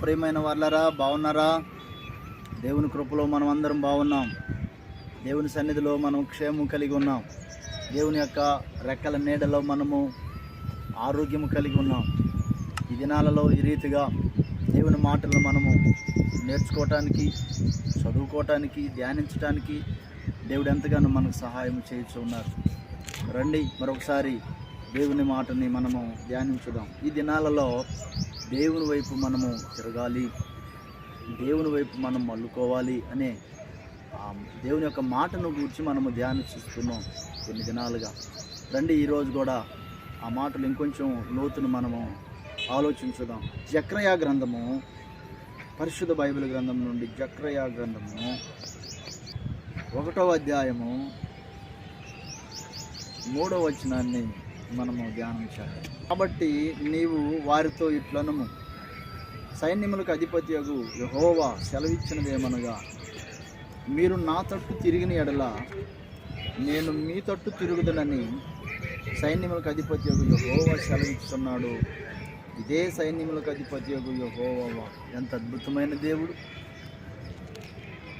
ప్రియమైన వాళ్ళరా బాగున్నారా దేవుని కృపలో మనం అందరం బాగున్నాం దేవుని సన్నిధిలో మనం క్షేమం కలిగి ఉన్నాం. దేవుని యొక్క రెక్కల నీడలో మనము ఆరోగ్యము కలిగి ఉన్నాం. ఈ దినాలలో ఈ రీతిగా దేవుని మాటలను మనము నేర్చుకోవటానికి చదువుకోవటానికి ధ్యానించటానికి దేవుడు ఎంతగానో మనకు సహాయం చేయొచ్చు ఉన్నారు. రండి మరొకసారి దేవుని మాటని మనము ధ్యానించుదాం. ఈ దినాలలో దేవుని వైపు మనము తిరగాలి దేవుని వైపు మనం మల్లుకోవాలి అనే దేవుని యొక్క మాటను గురించి మనము ధ్యానిస్తున్నాం కొన్ని దినాలుగా. రండి ఈరోజు కూడా ఆ మాటలు ఇంకొంచెం లోతును మనము ఆలోచించుదాం. జక్రయా గ్రంథము పరిశుద్ధ బైబిల్ గ్రంథం నుండి జక్రయా గ్రంథము ఒకటో అధ్యాయము మూడో వచనాన్ని మనము ధ్యానం చేయాలి కాబట్టి నీవు వారితో ఇట్లనము. సైన్యములకు అధిపత్యగు యహోవా సెలవిచ్చినదేమనగా మీరు నా తట్టు తిరిగిన ఎడల నేను మీ తట్టు తిరుగుదనని సైన్యములకు అధిపత్యగు యహోవా సెలవిస్తున్నాడు ఇదే సైన్యములకు అధిపత్యగు యహోవా ఎంత అద్భుతమైన దేవుడు.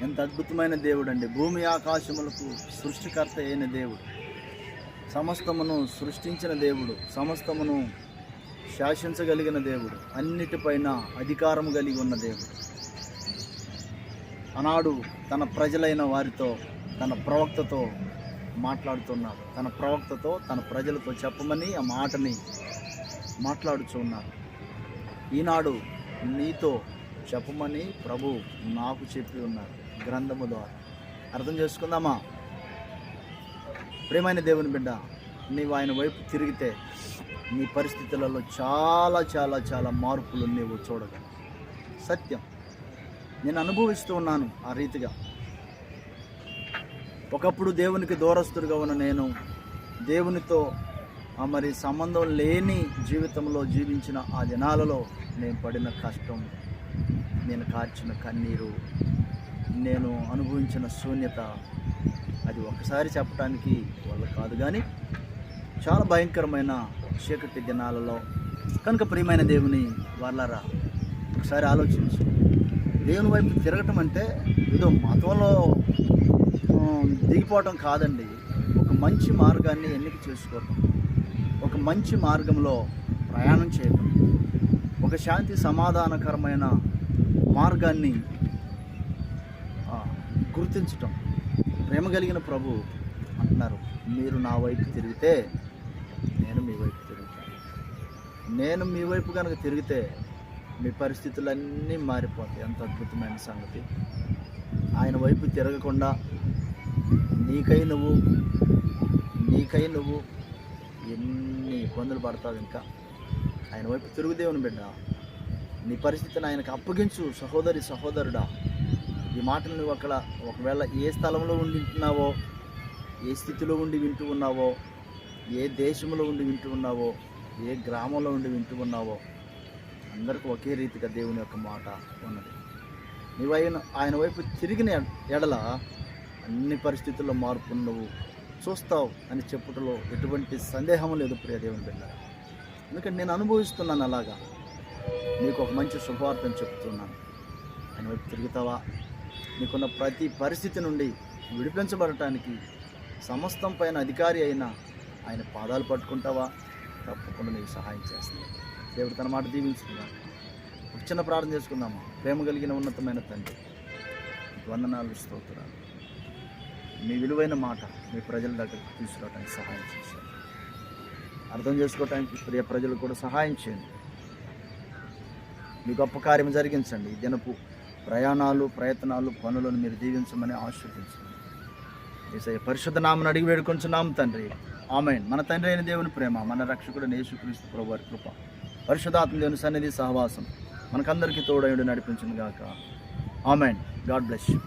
ఎంత అద్భుతమైన దేవుడు అండి భూమి ఆకాశములకు సృష్టికర్త అయిన దేవుడు. సమస్తమును సృష్టించిన దేవుడు సమస్తమును శాసించగలిగిన దేవుడు అన్నిటిపైన అధికారం కలిగి ఉన్న దేవుడు. ఆనాడు తన ప్రజలైన వారితో తన ప్రవక్తతో మాట్లాడుతున్నాడు. తన ప్రవక్తతో తన ప్రజలతో చెప్పమని ఆ మాటని మాట్లాడుచున్నాడు ఈనాడు నీతో చెప్పమని ప్రభు నాకు చెప్పి ఉన్నారు గ్రంథము ద్వారా. అర్థం చేసుకుందామా? ప్రేమైన దేవుని బిడ్డ నీవు ఆయన వైపు తిరిగితే నీ పరిస్థితులలో చాలా చాలా చాలా మార్పులు నీవు చూడగలవు. సత్యం. నేను అనుభవిస్తూ ఉన్నాను ఆ రీతిగా. ఒకప్పుడు దేవునికి దూరస్తుడిగా ఉన్న నేను దేవునితో మరి సంబంధం లేని జీవితంలో జీవించిన ఆ దినాలలో నేను పడిన కష్టం నేను కార్చిన కన్నీరు నేను అనుభవించిన శూన్యత అది ఒకసారి చెప్పడానికి వల్ల కాదు కానీ చాలా భయంకరమైన చీకటి దినాలలో కనుక ప్రియమైన దేవుని వాళ్ళరా ఒకసారి ఆలోచించు. దేవుని వైపు తిరగటం అంటే ఏదో మతంలో దిగిపోవటం కాదండి. ఒక మంచి మార్గాన్ని ఎన్నిక చేసుకోవటం. ఒక మంచి మార్గంలో ప్రయాణం చేయటం. ఒక శాంతి సమాధానకరమైన మార్గాన్ని గుర్తించటం. ప్రేమ కలిగిన ప్రభు అంటున్నారు. మీరు నా వైపు తిరిగితే నేను మీ వైపు తిరుగుతాను. నేను మీ వైపు కనుక తిరిగితే మీ పరిస్థితులన్నీ మారిపోతాయి. ఎంత అద్భుతమైన సంగతి. ఆయన వైపు తిరగకుండా నీకై నువ్వు నీకై నువ్వు ఎన్ని ఇబ్బందులు పడతావు ఇంకా. ఆయన వైపు తిరుగు దేవుని బిడ్డ. నీ పరిస్థితిని ఆయనకు అప్పగించు. సహోదరి సహోదరుడా. ఈ మాటలు నువ్వు అక్కడ ఒకవేళ ఏ స్థలంలో ఉండి వింటున్నావో ఏ స్థితిలో ఉండి వింటూ ఉన్నావో ఏ దేశంలో ఉండి వింటూ ఉన్నావో ఏ గ్రామంలో ఉండి వింటూ ఉన్నావో అందరికీ ఒకే రీతిగా దేవుని యొక్క మాట ఉన్నది. నీవు ఆయన ఆయన వైపు తిరిగిన ఎడల అన్ని పరిస్థితుల్లో మార్పు నువ్వు చూస్తావు అని చెప్పుటలో ఎటువంటి సందేహం లేదు ప్రియ దేవుని బిడ్డ ఎందుకంటే నేను అనుభవిస్తున్నాను అలాగా. నీకు ఒక మంచి శుభవార్తను చెప్తున్నాను. ఆయన వైపు తిరుగుతావా? నీకున్న ప్రతి పరిస్థితి నుండి విడిపించబడటానికి సమస్తం పైన అధికారి అయిన ఆయన పాదాలు పట్టుకుంటావా? తప్పకుండా నీకు సహాయం చేస్తాను. దేవుడు తన మాట దీవించుకుందాం. ఒక చిన్న ప్రార్థన చేసుకుందామా? ప్రేమ కలిగిన ఉన్నతమైన తండ్రి వందనాలు స్తోత్రాలు. మీ విలువైన మాట మీ ప్రజల దగ్గరకు తీసుకురావడానికి సహాయం చేశారు. అర్థం చేసుకోవటానికి ప్రియ ప్రజలు కూడా సహాయం చేయండి. మీ గొప్ప కార్యం జరిగించండి. ఈ దినపు ప్రయాణాలు ప్రయత్నాలు పనులను మీరు దీవించమని ఆశీర్వదించండి. ఏసయ్య పరిశుద్ధ నామను అడిగి వేడుకొంచున్నాం తండ్రి. ఆమె మన తండ్రి అయిన దేవుని ప్రేమ మన రక్షకుడు నేసుక్రీస్తు ప్రభు వారి కృప పరిశుధాత్మ దేవుని సన్నిధి సహవాసం మనకందరికీ తోడయుడు నడిపించింది గాక. ఆమెన్. God bless you.